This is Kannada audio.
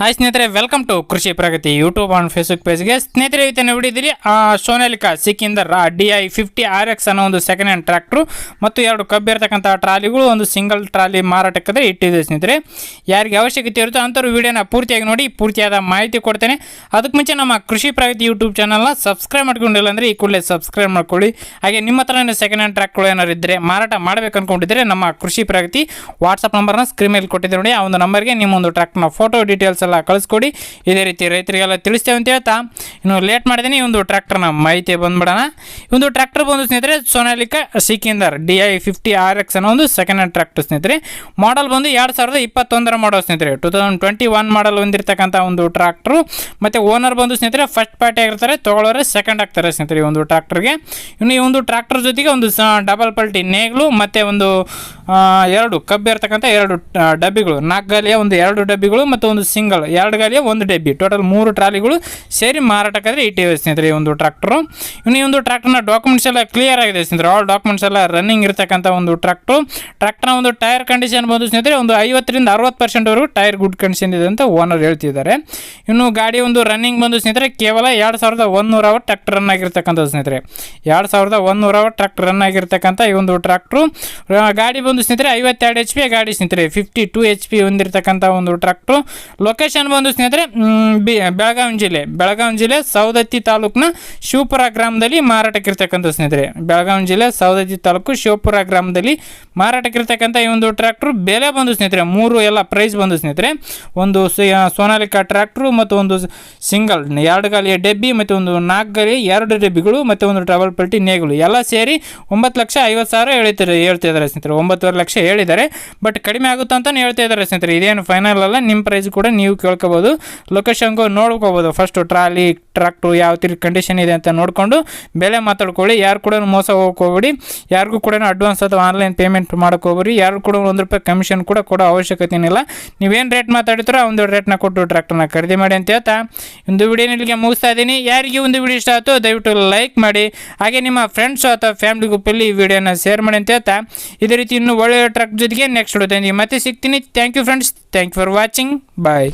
ಹಾಯ್ ಸ್ನೇಹಿತರೆ welcome to Krishi Pragati YouTube on Facebook ಪೇಜ್ಗೆ ಸ್ನೇಹಿತರೆ ಇವತ್ತು ನೋಡಿದಿರಿ Sonalika Sikander D I fifty R X ಅನ್ನೋ ಒಂದು ಸೆಕೆಂಡ್ ಹ್ಯಾಂಡ್ ಟ್ರ್ಯಾಕ್ಟ್ರು ಮತ್ತು ಎರಡು ಕಬ್ಬಿರ್ತಕ್ಕಂಥ ಟ್ರಾಲಿಗಳು ಒಂದು ಸಿಂಗಲ್ ಟ್ರಾಲಿ ಮಾರಾಟಕ್ಕೆ ಇಟ್ಟಿದೆ ಸ್ನೇಹಿತರೆ. ಯಾರಿಗೆ ಅವಶ್ಯಕತೆ ಇರುತ್ತೋ ಅಂಥವ್ರು ವೀಡಿಯೋನ ಪೂರ್ತಿಯಾಗಿ ನೋಡಿ, ಪೂರ್ತಿಯಾದ ಮಾಹಿತಿ ಕೊಡ್ತೇನೆ. ಅದಕ್ಕೆ ಮುಂಚೆ ನಮ್ಮ ಕೃಷಿ ಪ್ರಗತಿ ಯೂಟ್ಯೂಬ್ ಚಾನಲ್ನ ಸಬ್ಸ್ಕ್ರೈಬ್ ಮಾಡ್ಕೊಂಡಿಲ್ಲ ಅಂದರೆ ಈ ಕೂಡಲೇ ಸಬ್ಸ್ಕ್ರೈಬ್ ಮಾಡ್ಕೊಳ್ಳಿ. ಹಾಗೆ ನಿಮ್ಮ ಹತ್ರನೇ ಸೆಕೆಂಡ್ ಹ್ಯಾಂಡ್ ಟ್ರ್ಯಾಕ್ಗಳು ಏನಾರು ಇದ್ದರೆ ಮಾರಾಟ ಮಾಡಬೇಕು ಅಂದ್ಕೊಂಡಿದ್ದರೆ ನಮ್ಮ ಕೃಷಿ ಪ್ರಗತಿ ವಾಟ್ಸಪ್ ನಂಬರ್ನ ಸ್ಕ್ರೀನ್ ಮೇಲೆ ಕೊಟ್ಟಿದ್ದೆ ನೋಡಿ, ಆ ಒಂದು ನಂಬರ್ಗೆ ನಿಮ್ಮ ಒಂದು ಟ್ರ್ಯಾಕ್ನ ಫೋಟೋ ಡೀಟೇಲ್ಸ್ ಎಲ್ಲ ಕಳಿಸ್ಕೊಡಿ. ಇದೇ ರೀತಿ ರೈತರಿಗೆಲ್ಲ ತಿಳಿಸ್ತೇವೆ ಅಂತ ಹೇಳ್ತಾ, ಇನ್ನು ಲೇಟ್ ಮಾಡಿದ್ದೀನಿ, ಒಂದು ಟ್ರ್ಯಾಕ್ಟರ್ನ ಮಾಹಿತಿ ಬಂದ್ಬಿಡೋಣ. ಒಂದು ಟ್ರ್ಯಾಕ್ಟರ್ ಬಂದು ಸ್ನೇಹಿತರೆ Sonalika Sikander D I fifty R X ಅನ್ನೋ ಒಂದು ಸೆಕೆಂಡ್ ಹ್ಯಾಂಡ್ ಟ್ರ್ಯಾಕ್ಟರ್ ಸ್ನೇಹಿತರೆ. ಮಾಡಲ್ ಬಂದು ಎರಡು ಸಾವಿರದ ಇಪ್ಪತ್ತೊಂದರ ಮಾಡಲ್ ಸ್ನೇಹಿತರೆ. Two thousand twenty one model ಹೊಂದಿರತಕ್ಕಂಥ ಒಂದು ಟ್ರ್ಯಾಕ್ಟ್ರು ಮತ್ತು ಓನರ್ ಬಂದು ಸ್ನೇಹಿತರೆ ಫಸ್ಟ್ ಪಾರ್ಟಿ ಆಗಿರ್ತಾರೆ ತೊಗೊಳೋರೆ ಸೆಕೆಂಡ್ ಆಗ್ತಾರೆ ಸ್ನೇಹಿತರೆ ಈ ಒಂದು ಟ್ರ್ಯಾಕ್ಟರ್ಗೆ ಇನ್ನು ಈ ಒಂದು ಟ್ರ್ಯಾಕ್ಟರ್ ಜೊತೆಗೆ ಒಂದು ಡಬಲ್ ಪಲ್ಟಿ ನೇಗ್ಲು, ಮತ್ತು ಒಂದು ಎರಡು ಕಬ್ಬಿರ್ತಕ್ಕಂಥ ಎರಡು ಡಬ್ಬಿಗಳು. ನಾಲ್ಕು ಗಾಲಿಯ ಒಂದು ಎರಡು ಡಬ್ಬಿಗಳು, ಮತ್ತು ಒಂದು ಸಿಂಗಲ್ ಎರಡು ಗಾಲಿಯ ಒಂದು ಡಬ್ಬಿ. ಟೋಟಲ್ ಮೂರು ಟ್ರಾಲಿಗಳು ಸೇರಿ ಮಾರಾಟಕ್ಕಾದರೆ ಇಟ್ಟಿವೆ ಸ್ನೇಹಿತರೆ, ಈ ಒಂದು ಟ್ರ್ಯಾಕ್ಟ್ರು ಇನ್ನು ಈ ಒಂದು ಟ್ರ್ಯಾಕ್ಟರ್ನ ಡಾಕ್ಯುಮೆಂಟ್ಸ್ ಎಲ್ಲ ಕ್ಲಿಯರ್ ಆಗಿದೆ ಸ್ನೇಹಿತರೆ. ಆಲ್ ಡಾಕ್ಯುಮೆಂಟ್ಸ್ ಎಲ್ಲ ರನ್ನಿಂಗ್ ಇರತಕ್ಕಂಥ ಒಂದು ಟ್ರ್ಯಾಕ್ಟ್ರು ಟ್ರ್ಯಾಕ್ಟರ್ನ ಒಂದು ಟೈರ್ ಕಂಡೀಷನ್ ಬಂದು ಸ್ನೇಹಿತರೆ, ಒಂದು ಐವತ್ತರಿಂದ ಅರವತ್ತು ಪರ್ಸೆಂಟ್ವರೆಗೂ ಟೈರ್ ಗುಡ್ ಕಂಡೀಷನ್ ಇದೆ ಅಂತ ಓನರ್ ಹೇಳ್ತಿದ್ದಾರೆ. ಇನ್ನು ಗಾಡಿ ಒಂದು ರನ್ನಿಂಗ್ ಬಂದು ಸ್ನೇಹಿತರೆ, ಕೇವಲ ಎರಡು ಸಾವಿರದ ಒಂದೂರ ಅವರ್ ಟ್ರ್ಯಾಕ್ಟರ್ ರನ್ ಆಗಿರ್ತಕ್ಕಂಥದ್ದು ಸ್ನೇಹಿತರೆ. ಎರಡು ಸಾವಿರದ ಒಂದೂರ ಅವರ್ ಟ್ರ್ಯಾಕ್ಟರ್ ರನ್ ಆಗಿರ್ತಕ್ಕಂಥ ಈ ಒಂದು ಟ್ರ್ಯಾಕ್ಟ್ರು ಗಾಡಿ ಬಂದು ಸ್ನೇಹಿತರೆ, ಐವತ್ತೆರಡು ಎಚ್ ಪಿ ಗಾಡಿ ಸ್ನೇಹಿತರೆ ಫಿಫ್ಟಿ ಟು ಎಚ್ ಪಿ ಹೊಂದಿರತಕ್ಕಂಥ ಒಂದು ಟ್ರ್ಯಾಕ್ಟ್ರು ಲೊಕೇಶನ್ ಬಂದು ಸ್ನೇಹಿತರೆ ಬೆಳಗಾವಿ ಜಿಲ್ಲೆ. ಬೆಳಗಾವಿ ಜಿಲ್ಲೆ ಸೌದತ್ತಿ ತಾಲೂಕಿನ ಶಿವಪುರ ಗ್ರಾಮದಲ್ಲಿ ಮಾರಾಟಕ್ಕಿರ್ತಕ್ಕಂಥ ಸ್ನೇಹಿತರೆ. ಬೆಳಗಾವಿ ಜಿಲ್ಲೆ ಸೌದತ್ತಿ ತಾಲೂಕು ಶಿವಪುರ ಗ್ರಾಮದಲ್ಲಿ ಮಾರಾಟಕ್ಕಿರ್ತಕ್ಕಂಥ ಈ ಒಂದು ಟ್ರ್ಯಾಕ್ಟ್ರು ಬೆಲೆ ಬಂದು ಸ್ನೇಹಿತರೆ, ಮೂರು ಎಲ್ಲ ಪ್ರೈಸ್ ಬಂದು ಸ್ನೇಹಿತರೆ. ಒಂದು ಸೋನಾಲಿಕಾ ಟ್ರ್ಯಾಕ್ಟ್ರು ಮತ್ತು ಒಂದು ಸಿಂಗಲ್, ಎರಡು ಗಾಲಿಯ ಡೆಬ್ಬಿ ಮತ್ತು ಒಂದು ನಾಲ್ಕು ಗಾಲಿ ಎರಡು ಡೆಬ್ಬಿಗಳು ಮತ್ತು ಒಂದು ಟ್ರಾವೆಲ್ ಪಲ್ಟಿ ನೇಗಳು ಎಲ್ಲ ಸೇರಿ ಒಂಬತ್ತು ಲಕ್ಷ ಐವತ್ತು ಸಾವಿರ ಹೇಳ್ತಾರೆ, ಹೇಳ್ತಾ ಇದ್ದಾರೆ ಸ್ನೇಹಿತರೆ. ಒಂಬತ್ತುವರೆ ಲಕ್ಷ ಹೇಳಿದ್ದಾರೆ. ಬಟ್ ಕಡಿಮೆ ಆಗುತ್ತೆ ಅಂತಲೇ ಹೇಳ್ತಾ ಇದ್ದಾರೆ ಸ್ನೇಹಿತರೆ. ಇದೇನು ಫೈನಲ್ ಅಲ್ಲ, ನಿಮ್ಮ ಪ್ರೈಸ್ ಕೂಡ ನೀವು ಕೇಳ್ಕೊಬೋದು. ಲೊಕೇಶನ್ಗೂ ನೋಡ್ಕೋಬೋದು. ಫಸ್ಟು ಟ್ರಾಲಿ ಟ್ರಾಕ್ಟ್ರು ಯಾವ ರೀತಿ ಕಂಡೀಷನ್ ಇದೆ ಅಂತ ನೋಡಿಕೊಂಡು ಬೆಲೆ ಮಾತಾಡ್ಕೊಳ್ಳಿ. ಯಾರು ಕೂಡ ಮೋಸ ಹೋಗ್ಕೋಬೇಡಿ ಯಾರಿಗೂ ಕೂಡ ಅಡ್ವಾನ್ಸ್ ಅಥವಾ ಆನ್ಲೈನ್ ಪೇಮೆಂಟ್ ಮಾಡ್ಕೋಬೋರಿ ಯಾರು ಕೂಡ ಒಂದು ರೂಪಾಯಿ ಕಮಿಷನ್ ಕೂಡ ಕೊಡೋ ಅವಶ್ಯಕತೆ ಏನಿಲ್ಲ ನೀವೇನು ರೇಟ್ ಮಾತಾಡ್ತೀರೋ ಒಂದು ರೇಟ್ನ ಕೊಟ್ಟು ಟ್ರ್ಯಾಕ್ಟರ್ನ ಖರೀದಿ ಮಾಡಿ ಅಂತ ಹೇಳ್ತಾ. ಒಂದು ವಿಡಿಯೋ ಇಲ್ಲಿಗೆ ಮುಗಿಸ್ತಾ ಇದ್ದೀನಿ. ಯಾರಿಗೆ ಒಂದು ವಿಡಿಯೋ ಇಷ್ಟ ಆಯಿತು ದಯವಿಟ್ಟು ಲೈಕ್ ಮಾಡಿ. ಹಾಗೆ ನಿಮ್ಮ ಫ್ರೆಂಡ್ಸು ಅಥವಾ ಫ್ಯಾಮಿಲಿ ಗ್ರೂಪಲ್ಲಿ ಈ ವಿಡಿಯೋನ ಶೇರ್ ಮಾಡಿ ಅಂತ ಹೇಳ್ತಾ. ಇದೇ ರೀತಿ ಇನ್ನೂ ಒಳ್ಳೆಯ ಟ್ರ್ಯಾಕ್ ಜೊತೆಗೆ ನೆಕ್ಸ್ಟ್ ಮತ್ತೆ ಸಿಗ್ತೀನಿ. Thank you friends thank you for watching bye